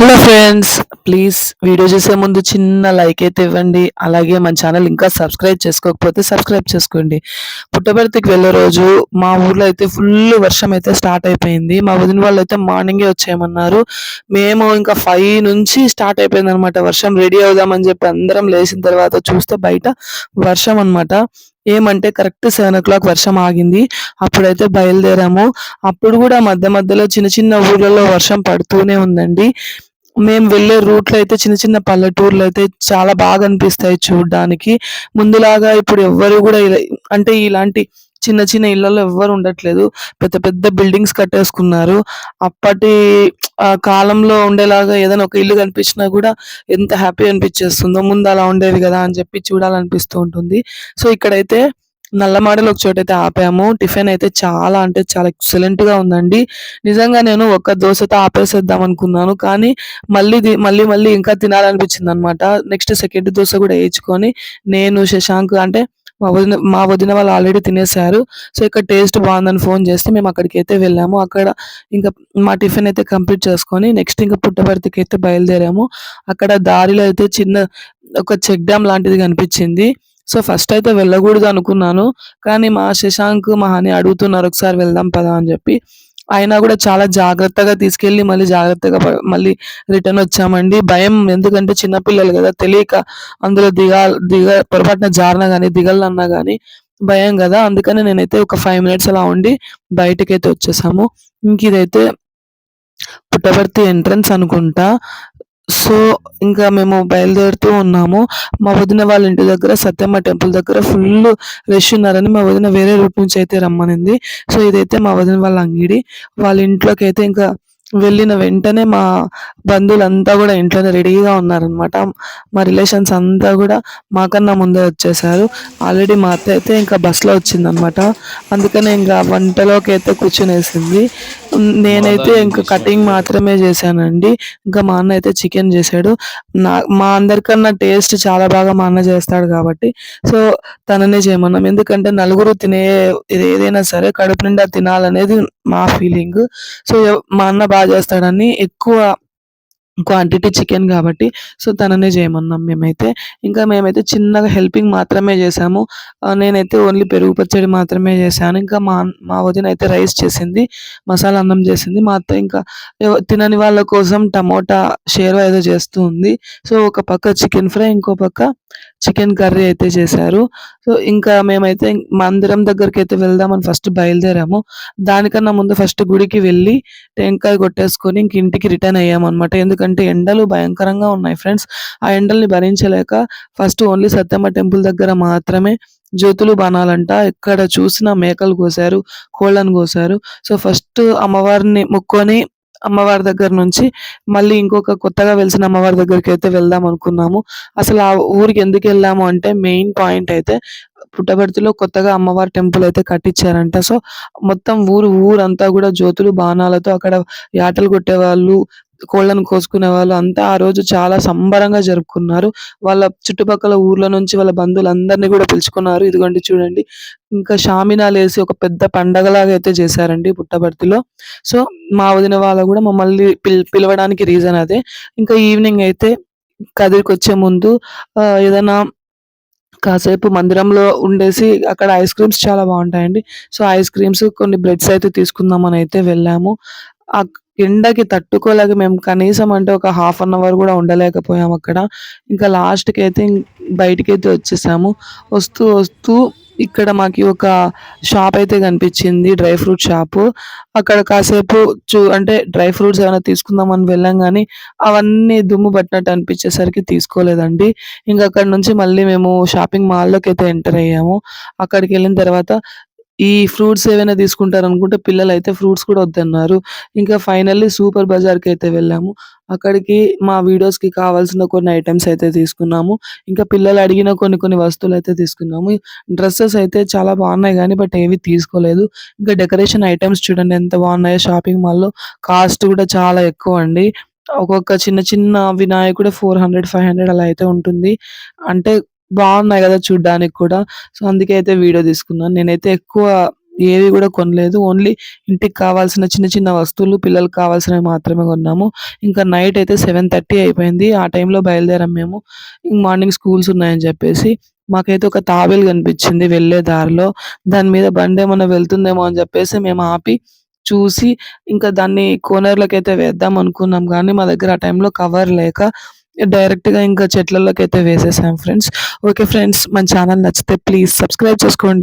Hello friends please video చూసే ముందు చిన్న లైక్ అయితే ఇవ్వండి. అలాగే మన ఛానల్ ఇంకా సబ్స్క్రైబ్ చేసుకోకపోతే సబ్స్క్రైబ్ చేసుకోండి. పుట్టబర్తికి వెళ్ళే రోజు మా ఊర్లో అయితే ఫుల్ వర్షం అయితే స్టార్ట్ అయిపోయింది. మా వదిన వాళ్ళు అయితే మార్నింగే వచ్చేయమన్నారు. మేము ఇంకా ఫైవ్ నుంచి స్టార్ట్ అయిపోయింది అనమాట వర్షం. రెడీ అవుదామని చెప్పి అందరం లేచిన తర్వాత చూస్తే బయట వర్షం అనమాట ఏమంటే కరెక్ట్ సెవెన్ ఓ క్లాక్ వర్షం ఆగింది. అప్పుడైతే బయలుదేరాము. అప్పుడు కూడా మధ్య మధ్యలో చిన్న చిన్న ఊర్లలో వర్షం పడుతూనే ఉందండి. మేము వెళ్ళే రూట్లో అయితే చిన్న చిన్న పల్లెటూర్లు అయితే చాలా బాగా అనిపిస్తాయి చూడడానికి. ముందులాగా ఇప్పుడు ఎవ్వరు కూడా అంటే ఇలాంటి చిన్న చిన్న ఇళ్ళలో ఎవ్వరు ఉండట్లేదు. పెద్ద పెద్ద బిల్డింగ్స్ కట్టేసుకున్నారు. అప్పటి ఆ కాలంలో ఉండేలాగా ఏదైనా ఒక ఇల్లు కనిపించినా కూడా ఎంత హ్యాపీ అనిపించేస్తుందో ముందు అలా ఉండేవి కదా అని చెప్పి చూడాలనిపిస్తూ ఉంటుంది. సో ఇక్కడైతే నల్లమాడలో ఒక చోట అయితే ఆపాము. టిఫిన్ అయితే చాలా అంటే చాలా ఎక్సలెంట్గా ఉందండి. నిజంగా నేను ఒక్క దోశతో ఆపేసేద్దాం అనుకున్నాను. కానీ మళ్ళీ మళ్ళీ మళ్ళీ ఇంకా తినాలనిపించింది అనమాట నెక్స్ట్ సెకండ్ దోశ కూడా వేయించుకొని నేను శశాంక్ అంటే మా వదిన మా వదిన వాళ్ళు ఆల్రెడీ తినేసారు సో ఇక్కడ టేస్ట్ బాగుందని ఫోన్ చేస్తే మేము అక్కడికి అయితే వెళ్ళాము. అక్కడ ఇంకా మా టిఫిన్ అయితే కంప్లీట్ చేసుకొని నెక్స్ట్ ఇంకా పుట్టపర్తికి అయితే బయలుదేరాము. అక్కడ దారిలో అయితే చిన్న ఒక చెక్ డ్యామ్ లాంటిది కనిపించింది. సో ఫస్ట్ అయితే వెళ్ళకూడదు అనుకున్నాను. కానీ మా శశాంక్ మా అని అడుగుతున్నారు ఒకసారి వెళ్దాం పదా అని చెప్పి. అయినా కూడా చాలా జాగ్రత్తగా తీసుకెళ్ళి మళ్ళీ జాగ్రత్తగా మళ్ళీ రిటర్న్ వచ్చామండి. భయం ఎందుకంటే చిన్నపిల్లలు కదా తెలియక అందులో దిగా దిగ పొరపాటున జారినా కానీ దిగలన్నా కానీ భయం కదా. అందుకని నేనైతే ఒక ఫైవ్ మినిట్స్ అలా ఉండి బయటకైతే వచ్చేసాము. ఇంక ఇదైతే పుట్టపర్తి ఎంట్రన్స్ అనుకుంటా. సో ఇంకా మేము బయలుదేరుతూ ఉన్నాము. మా వదిన వాళ్ళ ఇంటి దగ్గర సత్యమ్మ టెంపుల్ దగ్గర ఫుల్ రష్ ఉన్నారని మా వదిన వేరే రూట్ నుంచి అయితే రమ్మనింది. సో ఇదైతే మా వదిన వాళ్ళ అంగిడి. వాళ్ళ ఇంట్లోకి అయితే ఇంకా వెళ్ళిన వెంటనే మా బంధువులంతా కూడా ఇంట్లోనే రెడీగా ఉన్నారనమాట మా రిలేషన్స్ అంతా కూడా మాకన్నా ముందే వచ్చేసారు. ఆల్రెడీ మా అత్త అయితే ఇంకా బస్సులో వచ్చిందనమాట అందుకనే ఇంకా వంటలోకి అయితే కూర్చునేసింది. నేనైతే ఇంకా కటింగ్ మాత్రమే చేశానండి. ఇంకా మా అన్న అయితే చికెన్ చేశాడు. నా మా అందరికన్నా టేస్ట్ చాలా బాగా మా అన్న చేస్తాడు కాబట్టి. సో తననే చేయమన్నాం. ఎందుకంటే నలుగురు తినే ఇది ఏదైనా సరే కడుపు నిండా తినాలనేది మా ఫీలింగ్ సో మా అన్న బాగా చేస్తాడని ఎక్కువ క్వాంటిటీ చికెన్ కాబట్టి సో తననే చేయమన్నాం మేమైతే. ఇంకా మేమైతే చిన్నగా హెల్పింగ్ మాత్రమే చేసాము నేనైతే ఓన్లీ పెరుగు పచ్చడి మాత్రమే చేశాను. ఇంకా మా మా వదిన అయితే రైస్ చేసింది మసాలా అన్నం చేసింది. మా అత్త ఇంకా తినని వాళ్ళ కోసం టమోటా షేర్వా ఏదో చేస్తూ ఉంది. సో ఒక పక్క చికెన్ ఫ్రై ఇంకో పక్క చికెన్ కర్రీ అయితే చేశారు. సో ఇంకా మేమైతే మందిరం దగ్గరికి అయితే వెళ్దామని ఫస్ట్ బయలుదేరాము. దానికన్నా ముందు ఫస్ట్ గుడికి వెళ్ళి టెంకాయ కొట్టేసుకొని ఇంక ఇంటికి రిటర్న్ అయ్యామన్నమాట. ఎందుకంటే ఎండలు భయంకరంగా ఉన్నాయి ఫ్రెండ్స్. ఆ ఎండల్ని భరించలేక ఫస్ట్ ఓన్లీ సత్యమ్మ టెంపుల్ దగ్గర మాత్రమే జ్యోతులు బాణాలంట. ఎక్కడ చూసినా మేకలు కోసారు కోళ్ళను కోసారు. సో ఫస్ట్ అమ్మవారిని ముక్కొని అమ్మవారి దగ్గర నుంచి మళ్ళీ ఇంకొక కొత్తగా వెలిసిన అమ్మవారి దగ్గరికి అయితే వెళ్దాం అనుకున్నాము. అసలు ఆ ఊరికి ఎందుకు వెళ్ళాము అంటే మెయిన్ పాయింట్ అయితే పుట్టబర్తిలో కొత్తగా అమ్మవారి టెంపుల్ అయితే కట్టించారంట. సో మొత్తం ఊరు ఊరంతా కూడా జ్యోతులు బాణాలతో అక్కడ యాటలు కొట్టేవాళ్ళు కోళ్ళను కోసుకునే వాళ్ళు అంతా ఆ రోజు చాలా సంబరంగా జరుపుకున్నారు. వాళ్ళ చుట్టుపక్కల ఊర్ల నుంచి వాళ్ళ బంధువులందరినీ కూడా పిలుచుకున్నారు. ఇదిగోండి చూడండి. ఇంకా షామినాలు వేసి ఒక పెద్ద పండగలాగా అయితే చేశారండి పుట్టబర్తిలో సో మా వదిన వాళ్ళ కూడా మమ్మల్ని పిల్ పిలవడానికి రీజన్ అదే. ఇంకా ఈవినింగ్ అయితే కదిరికి వచ్చే ముందు ఏదైనా కాసేపు మందిరంలో ఉండేసి అక్కడ ఐస్ క్రీమ్స్ చాలా బాగుంటాయండి. సో ఐస్ క్రీమ్స్ కొన్ని బ్రెడ్స్ అయితే తీసుకుందామని అయితే వెళ్ళాము. ఎండకి తట్టుకోలేక మేము కనీసం అంటే ఒక హాఫ్ అన్ అవర్ కూడా ఉండలేకపోయాము అక్కడ. ఇంకా లాస్ట్కి అయితే బయటికి అయితే వచ్చేసాము. వస్తూ వస్తూ ఇక్కడ మాకు ఒక షాప్ అయితే కనిపించింది డ్రై ఫ్రూట్ షాపు. అక్కడ కాసేపు చూ అంటే డ్రై ఫ్రూట్స్ ఏమైనా తీసుకుందామని వెళ్ళాం కానీ అవన్నీ దుమ్ము పట్టినట్టు అనిపించేసరికి తీసుకోలేదండి. ఇంకా అక్కడ నుంచి మళ్ళీ మేము షాపింగ్ మాల్లోకి అయితే ఎంటర్ అయ్యాము. అక్కడికి వెళ్ళిన తర్వాత ఈ ఫ్రూట్స్ ఏవైనా తీసుకుంటారు అనుకుంటే పిల్లలు అయితే ఫ్రూట్స్ కూడా వద్దన్నారు. ఇంకా ఫైనల్లీ సూపర్ బజార్కి అయితే వెళ్ళాము. అక్కడికి మా వీడియోస్కి కావాల్సిన కొన్ని ఐటమ్స్ అయితే తీసుకున్నాము. ఇంకా పిల్లలు అడిగిన కొన్ని కొన్ని వస్తువులు అయితే తీసుకున్నాము. డ్రెస్సెస్ అయితే చాలా బాగున్నాయి కానీ బట్ ఏవి తీసుకోలేదు. ఇంకా డెకరేషన్ ఐటమ్స్ చూడండి ఎంత బాగున్నాయో షాపింగ్ మాల్లో. కాస్ట్ కూడా చాలా ఎక్కువ అండి. ఒక్కొక్క చిన్న చిన్న వినాయకుడు ఫోర్ హండ్రెడ్ ఫైవ్ హండ్రెడ్ అలా అయితే ఉంటుంది. అంటే బాగున్నాయి కదా చూడ్డానికి కూడా. సో అందుకే అయితే వీడియో తీసుకున్నాను. నేనైతే ఎక్కువ ఏవి కూడా కొనలేదు. ఓన్లీ ఇంటికి కావాల్సిన చిన్న చిన్న వస్తువులు పిల్లలకి కావాల్సినవి మాత్రమే కొన్నాము. ఇంకా నైట్ అయితే సెవెన్ థర్టీ అయిపోయింది. ఆ టైంలో బయలుదేరాం మేము. మార్నింగ్ స్కూల్స్ ఉన్నాయని చెప్పేసి. మాకైతే ఒక తాబేలు కనిపించింది వెళ్ళే దారిలో. దాని మీద బండి ఏమైనా వెళ్తుందేమో అని చెప్పేసి మేము ఆపి చూసి ఇంకా దాన్ని కోనర్లకైతే అయితే వేద్దాం అనుకున్నాం. కానీ మా దగ్గర ఆ టైంలో కవర్ లేక డైరెక్ట్గా ఇంకా చెట్లలోకి అయితే వేసేసాం ఫ్రెండ్స్. ఓకే ఫ్రెండ్స్ మన ఛానల్ నచ్చితే ప్లీజ్ సబ్స్క్రైబ్ చేసుకోండి.